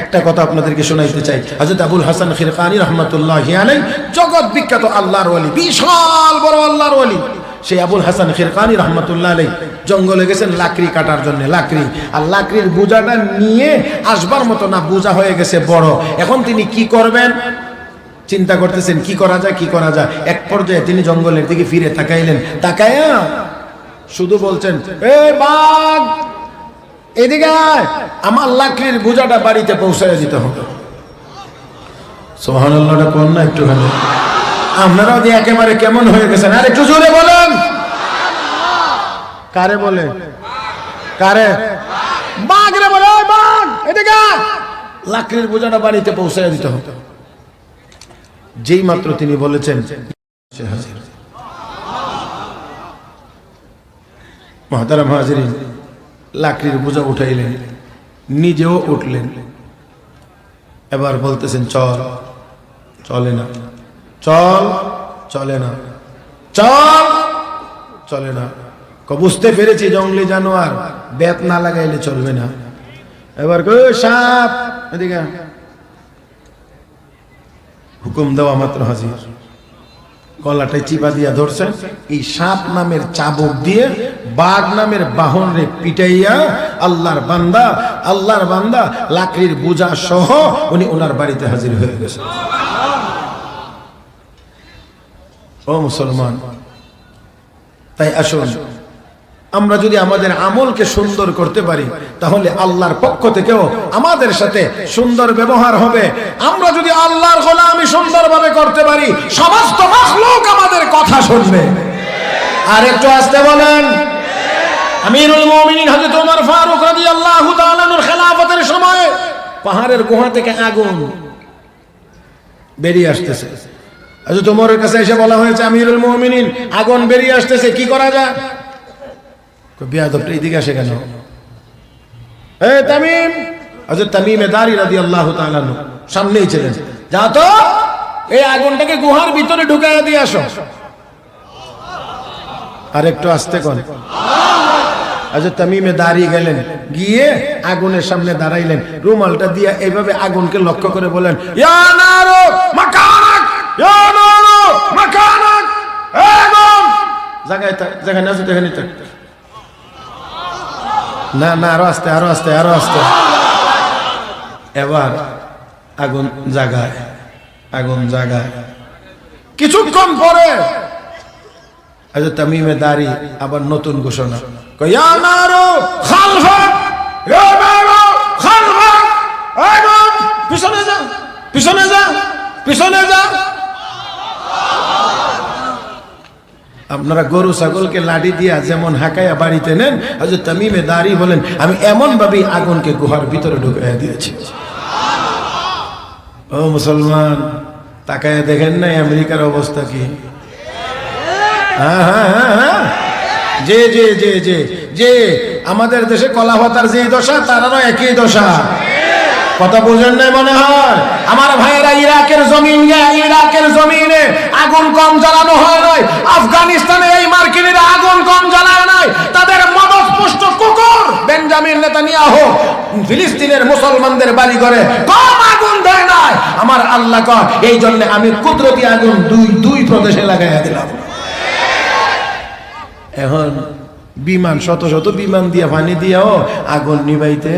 একটা কথা আপনাদেরকে শোনাইতে চাই। হযরত আবুল হাসান খিরকানি রহমতুল্লাহ আলাই জগৎ বিখ্যাত আল্লাহর ওয়ালি, বিশাল বড় আল্লাহর ওয়ালি। সেই আবুল হাসান খিরকানি রহমতুল্লাহ আলাই জঙ্গলে গেছেন লাকড়ি কাটার জন্য, লাকড়ি। আর লাকড়ির বোঝাটা নিয়ে আসবার মতো না, বোঝা হয়ে গেছে বড়। এখন তিনি কি করবেন? চিন্তা করতেছেন, কি করা যায়, কি করা যায়? এক পর্যায়ে তিনি জঙ্গলের দিকে ফিরে তাকাইলেন। তাকায়া শুধু বলছেন, এ বাঘ এদিকে আমার লাকড়ির বোঝাটা বাড়িতে পৌঁছায় দিতে হবে। সোহানুল্লাহটা কোন না একটুখানি। আপনারাও দিয়ে একেবারে কেমন হয়ে গেছেন, আর একটু জোরে বলেন। কারে বলে? কারে? বাঘ রে বলে বাঘ এদিকে আয়।" লাকড়ির বোঝাটা বাড়িতে পৌঁছায় দিতে হবে। যেই মাত্র তিনি বলেছেন মহাতারা হাজিরিন লাকড়ির বোঝা উঠাইলেন নিজেও উঠলেন। এবার বলতেছেন চল চলে না। চল চলে না। চল চলে না। বুঝতে পেরেছি জঙ্গলি জানোয়ার বেত না লাগাইলে চলবে না। এবার কই, "ওই সাপ এদিকে আয়।" হুকুম দেওয়া মাত্র হাজির। গলাটায় চিপা দিয়া ধরছেন এই সাপ নামের চাবুক দিয়ে বাঘ নামের বাহন রে পিটাইয়া আল্লাহর বান্দা আল্লাহর বান্দা, লাকড়ির বোঝা সহ উনি ওনার বাড়িতে হাজির হয়ে গেছে। ও মুসলমান, তাই আসুন আমরা যদি আমাদের আমলকে সুন্দর করতে পারি, তাহলে আল্লাহর পক্ষ থেকেও আমাদের সাথে সুন্দর ব্যবহার হবে। আমরা যদি আল্লাহর গোলামি সুন্দরভাবে করতে পারি, সমস্ত লোক আমাদের কথা শুনবে। আর একটু আসতে বলেন। আমিরুল মুমিনিন পাহাড়ের গুহা থেকে আগুন বেরিয়ে আসতেছে। কাছে এসে বলা হয়েছে আগুন বেরিয়ে আসতেছে, কি করা যায়? বেয়াদবটা এদিকে আসে কেন? এ তামিম! হযরত তামিমে দারি রাদিয়াল্লাহু তাআলা আনহু, সামনেই ছিলেন। যা তো, এই আগুনটাকে গুহার ভিতরে ঢুকাইয়া দিয়ে আসো। আর একটু আসতে কোন হযরত তামিমে দাঁড়িয়ে গেলেন, গিয়ে আগুনের সামনে দাঁড়াইলেন। রুমালটা দিয়ে এইভাবে আগুনকে লক্ষ্য করে বলেন জায়গায় থাক, জায়গায় না আছে এখানে থাক না না, আরও আসতে আরও আসতে আরও আসতে। এবার আগুন জাগায় আগুন জাগায়। কিছুক্ষণ পরে আজ তামিমে দাঁড়ি আবার নতুন ঘোষণা। পিছনে যা পিছনে যা পিছনে যা। আপনারা গরু, ছাগলকে লাঠি দিয়া যেমন হাকাইয়া বাড়িতে নেন আজ তামিমে দাঁড়ি বলেন আমি এমন ভাবে আগুনকে গুহার ভিতরে ঢুকাইয়া দিয়েছি। ও মুসলমান তাকায় দেখেন নাই আমেরিকার অবস্থা কি? হ্যাঁ হ্যাঁ হ্যাঁ হ্যাঁ। যে যে যে যে যে, আমাদের দেশে কলা ভাতার যে দশা, তারারও একই দশা। কথা বুঝেন নাই মনে হয়? আমার ভাইয়েরা ইরাকের জমিন, ইরাকের জমিনে আগুন কম জ্বালানো হয় নাই। আফগানিস্তানে এই মার্কিনীরা আগুন কম জ্বালায় নাই। তাদের বেঞ্জামিন মুসলমানদের বাড়ি করে কম আগুন দেয় নাই। আমার আল্লাহ এই জন্য আমি কুদরতি আগুন দুই দুই প্রদেশে লাগাইয়া দিলাম। এখন বিমান, শত শত বিমান দিয়া পানি দিয়াও আগুন নিবাইতে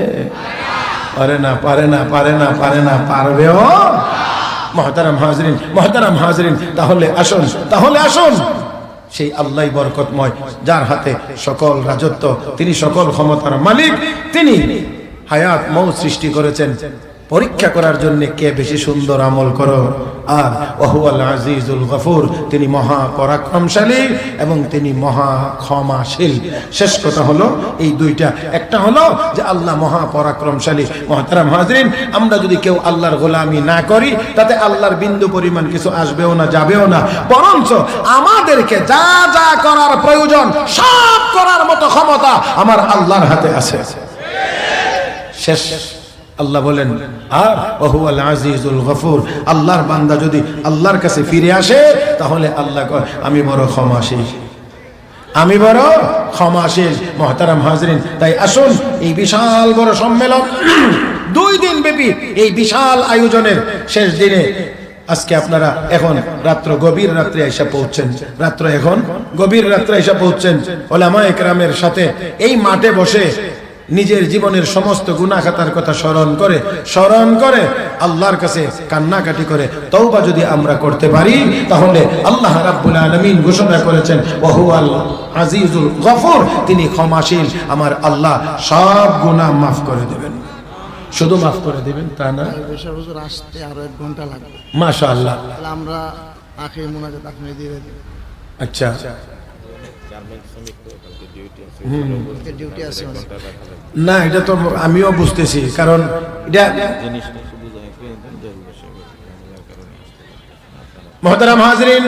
পারে না পারে না পারে না পারে না পারবেও মহতারাম হাজরিন মহতারাম হাজরিন, তাহলে আসুন তাহলে আসুন। সেই আল্লাহ বরকতময়, যার হাতে সকল রাজত্ব, তিনি সকল ক্ষমতার মালিক, তিনি হায়াত মৌ সৃষ্টি করেছেন। পরীক্ষা করার জন্য কে বেশি সুন্দর আমল করো? আর ওহুয়াল আজিজুল গফুর, তিনি মহা পরাক্রমশালী এবং তিনি মহা ক্ষমাশীল। শেষ কথা হলো এই দুইটা। একটা হলো যে আল্লাহ মহা পরাক্রমশালী। মহতারাম হাজরিন, আমরা যদি কেউ আল্লাহর গোলামি না করি, তাতে আল্লাহর বিন্দু পরিমাণ কিছু আসবেও না, যাবেও না। বরঞ্চ আমাদেরকে যা যা করার প্রয়োজন, সব করার মতো ক্ষমতা আমার আল্লাহর হাতে আছে। শেষ। আল্লাহ বলেন আর বহুয়াল আজিজুল গফুর, আল্লাহর বান্দা যদি আল্লাহর কাছে ফিরে আসে, তাহলে আল্লাহ কয়, আমি বড় ক্ষমাশীল। আমি বড় ক্ষমাশীল, মহতারাম হাজরিন। তাই আসুন, এই বিশাল বড় সম্মেলন, দুই দিন ব্যাপী এই বিশাল আয়োজনের শেষ দিনে আজকে আপনারা এখন রাত্র গভীর রাত্রে এসে পৌঁছছেন রাত্র এখন গভীর রাত্রে এসে পৌঁছছেন ওলামা একরামের সাথে এই মাঠে বসে নিজের জীবনের সমস্ত গুনাখাতার কথা স্মরণ করে স্মরণ করে আল্লাহর কাছে কান্নাকাটি করে তওবা যদি আমরা করতে পারি তাহলে আল্লাহ রাব্বুল আলামিন ঘোষণা করেছেন ওহুয়াল আজিজুল গফুর তিনি ক্ষমাশীল আমার আল্লাহ সব গুনাহ মাফ করে দেবেন। শুধু মাফ করে দেবেন তা না? আসতে আরও এক ঘণ্টা লাগবে। তাহলে আমরা আখের মোনাজাত আপনি দিয়ে আচ্ছা। অনেক। না এটা তো আমিও বুঝতেছি কারণ এটা মহতারাম হাজরিন